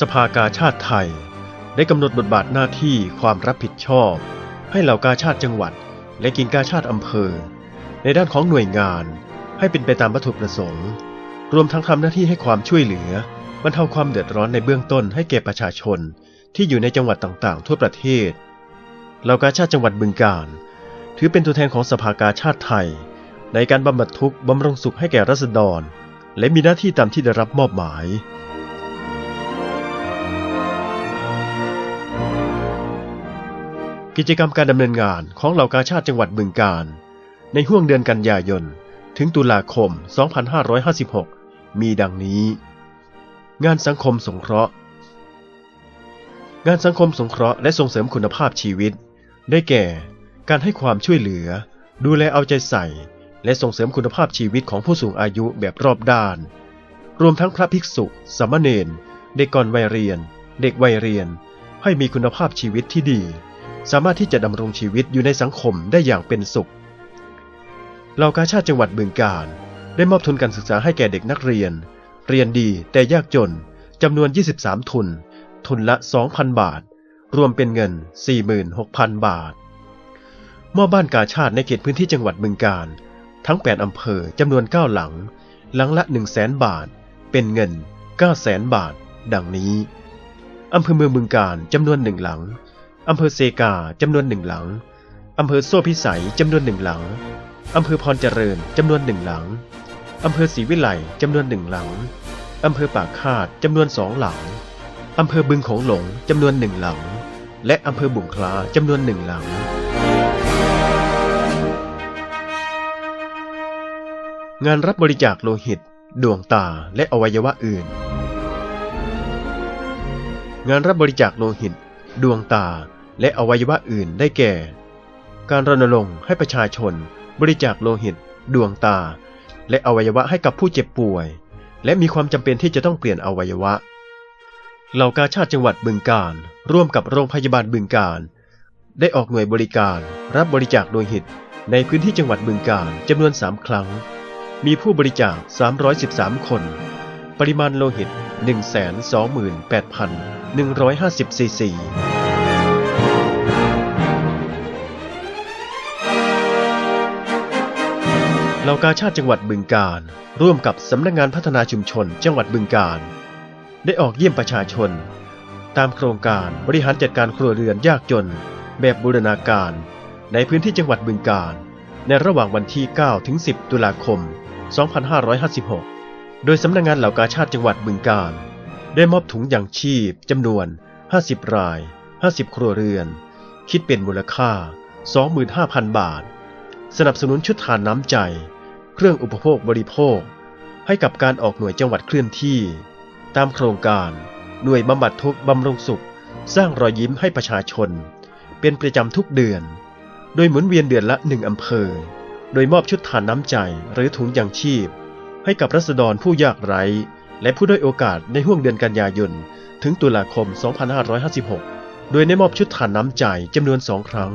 สภากาชาติไทย ได้กำหนดบทบาทหน้าที่ความรับผิดชอบ ให้เหล่ากาชาติจังหวัด และกิ่งกาชาติอำเภอ ในด้านของหน่วยงาน ให้เป็นไปตามวัตถุประสงค์ รวมทั้งทำหน้าที่ให้ความช่วยเหลือบรรเทาความเดือดร้อนในเบื้องต้นให้แก่ประชาชนที่อยู่ในจังหวัดต่างๆ ทั่วประเทศ เหล่ากาชาติจังหวัดบึงกาฬถือเป็นตัวแทนของสภากาชาติไทย ในการบำบัดทุกข์บำรุงสุขให้แก่รัษฎร และมีหน้าที่ตามที่ได้รับมอบหมาย กิจกรรมการดำเนินงานของเหล่ากาชาติจังหวัดบึงกาฬในห่วงเดือนกันยายน ถึงตุลาคม 2556 มีดังนี้ งานสังคมสงเคราะห์ งานสังคมสงเคราะห์และส่งเสริมคุณภาพชีวิต ได้แก่ การให้ความช่วยเหลือ ดูแลเอาใจใส่ และส่งเสริมคุณภาพชีวิตของผู้สูงอายุแบบรอบด้าน รวมทั้งพระภิกษุ สามเณร เด็กก่อนวัยเรียน เด็กวัยเรียน ให้มีคุณภาพชีวิตที่ดี สามารถที่จะดำรงชีวิตอยู่ในสังคมได้อย่างเป็นสุขเหล่ากาชาติจังหวัดบึงกาฬได้มอบทุนการศึกษาให้แก่เด็กนักเรียน เรียนดีแต่ยากจนจำนวน 23 ทุน ทุนละ 2,000 บาท รวมเป็นเงิน 46,000 บาท มอบบ้านกาชาติในเขตพื้นที่จังหวัดบึงกาฬทั้ง 8 อำเภอจำนวน 9 หลัง หลังละ 100,000 บาท เป็นเงิน 900,000 บาท ดังนี้อำเภอเมืองบึงกาฬจำนวนหนึ่งหลัง อำเภอเซกาจำนวนหนึ่งหลัง อำเภอโซ่พิสัยจำนวนหนึ่งหลัง อำเภอพรเจริญจำนวนหนึ่งหลัง อำเภอศรีวิไลจำนวนหนึ่งหลัง อำเภอปากคาดจำนวนสองหลัง อำเภอบึงโขงหลงจำนวนหนึ่งหลัง และอำเภอบุงคลาจำนวนหนึ่งหลังงานรับบริจาคโลหิต ดวงตาและอวัยวะอื่น งานรับบริจาคโลหิต ดวงตา และอวัยวะอื่นได้แก่ การรณรงค์ให้ประชาชน บริจาคโลหิต ดวงตา และอวัยวะให้กับผู้เจ็บป่วย และมีความจำเป็นที่จะต้องเปลี่ยนอวัยวะ เหล่ากาชาติจังหวัดบึงกาฬร่วมกับโรงพยาบาลบึงกาฬได้ออกหน่วยบริการ รับบริจาคโลหิต ในพื้นที่จังหวัดบึงกาฬจำนวน 3 ครั้ง มีผู้บริจาค 313 คน ปริมาณโลหิต 128,150ซีซี เหล่ากาชาติจังหวัดบึงกาฬร่วมกับสำนักงานพัฒนาชุมชน จังหวัดบึงกาฬได้ออกเยี่ยมประชาชน ตามโครงการบริหารจัดการครัวเรือนยากจน แบบบูรณาการ ในพื้นที่จังหวัดบึงกาฬในระหว่างวันที่ 9 ถึง 10 ตุลาคม 2556 โดยสำนักงานเหล่ากาชาติจังหวัดบึงกาฬได้มอบถุงยางชีพจำนวน 50 ราย 50 ครัวเรือน คิดเป็นมูลค่า 25,000 บาท สนับสนุนชุดทานน้ำใจ เครื่องอุปโภคบริโภค ให้กับการออกหน่วยจังหวัดเคลื่อนที่ ตามโครงการหน่วยบำบัดทุกบำรุงสุข สร้างรอยยิ้มให้ประชาชน เป็นประจำทุกเดือน โดยหมุนเวียนเดือนละหนึ่งอำเภอ โดยมอบชุดทานน้ำใจหรือถุงยางชีพ ให้กับรัษฎรผู้ยากไร้ และผู้ด้อยโอกาสในห่วงเดือนกันยายนถึงตุลาคม 2556 โดยได้มอบชุดทานน้ำใจจำนวนสองครั้ง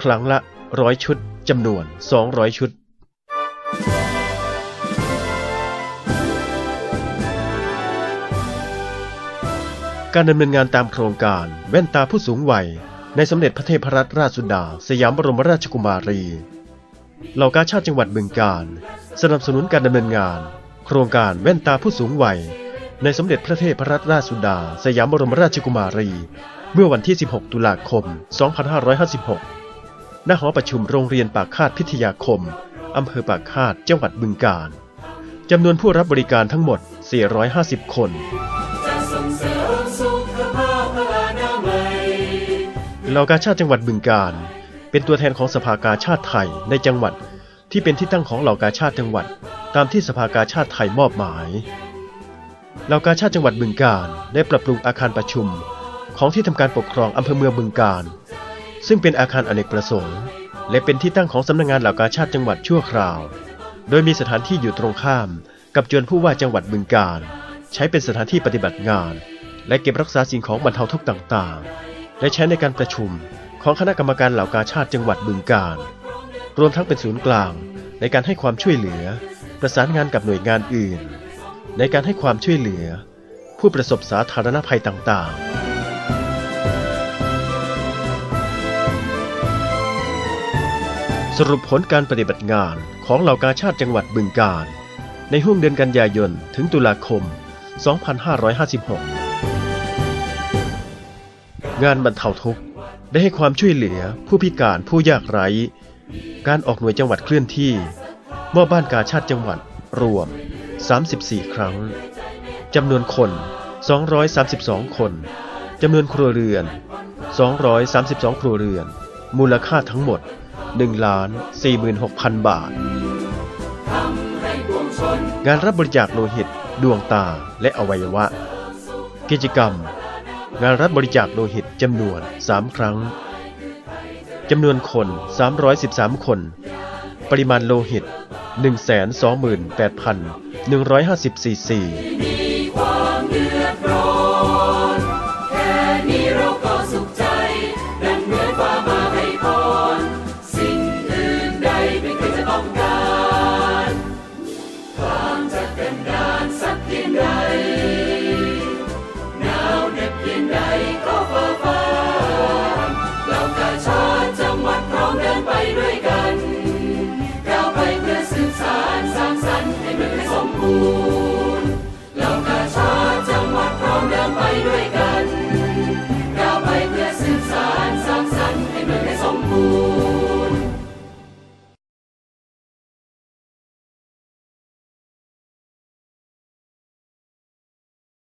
ครั้งละร้อยชุดจำนวน 200 ชุด การดำเนินงานตามโครงการแว่นตาผู้สูงวัย ในสมเด็จพระเทพรัตนราชสุดา สยามบรมราชกุมารี เหล่ากาชาติจังหวัดบึงกาฬสนับสนุนการดำเนินงาน โครงการแว่นตาผู้สูงวัย ในสมเด็จพระเทพรัตนราชสุดา สยามบรมราชกุมารี เมื่อวันที่ 16 ตุลาคม 2556 ณ หอประชุมโรงเรียนปากคาดพิทยาคม อำเภอปากคาด จังหวัดบึงกาฬจำนวนผู้รับบริการทั้งหมด 450 คน สุขภาพพลานามัยเหล่ากาชาติจังหวัดบึงกาฬเป็นตัวแทนของสภากาชาติไทยในจังหวัด ที่เป็นที่ตั้งของเหล่ากาชาติจังหวัด ตามที่สภากาชาติไทยมอบหมายเหล่ากาชาติจังหวัดบึงกาฬได้ปรับปรุงอาคารประชุม ของที่ทำการปกครองอำเภอเมืองบึงกาฬซึ่งเป็นอาคารอเนกประสงค์ และเป็นที่ตั้งของสำนักงานเหล่ากาชาติจังหวัดชั่วคราว โดยมีสถานที่อยู่ตรงข้าม กับจวนผู้ว่าจังหวัดบึงกาฬใช้เป็นสถานที่ปฏิบัติงาน และเก็บรักษาสิ่งของบรรเทาทุกข์ต่างๆ และใช้ในการประชุมของคณะกรรมการเหล่ากาชาติจังหวัดบึงกาฬรวมทั้งเป็นศูนย์กลาง ในการให้ความช่วยเหลือ ประสานงานกับหน่วยงานอื่น ในการให้ความช่วยเหลือผผู้ประสบสาธารณภัยต่างๆสรุปผลการปฏิบัติงานของเหล่ากาชาติจังหวัดบึงกาฬในห่วงเดือนกันยายน ถึงตุลาคม 2556 งานบรรเทาทุกข์ ได้ให้ความช่วยเหลือผู้พิการผู้ยากไร้ การออกหน่วยจังหวัดเคลื่อนที่ มอบบ้านกาชาติจังหวัดรวม 34 ครั้ง จำนวนคน 232 คน จำนวนครัวเรือน 232 ครัวเรือน มูลค่าทั้งหมด 1 ล้าน 46,000 บาท งานรับบริจาคโลหิต ดวงตาและอวัยวะ กิจกรรม งานรับบริจาคโลหิตจำนวน 3 ครั้ง จำนวนคน 313 คน ปริมาณโลหิต 128,150ซีซี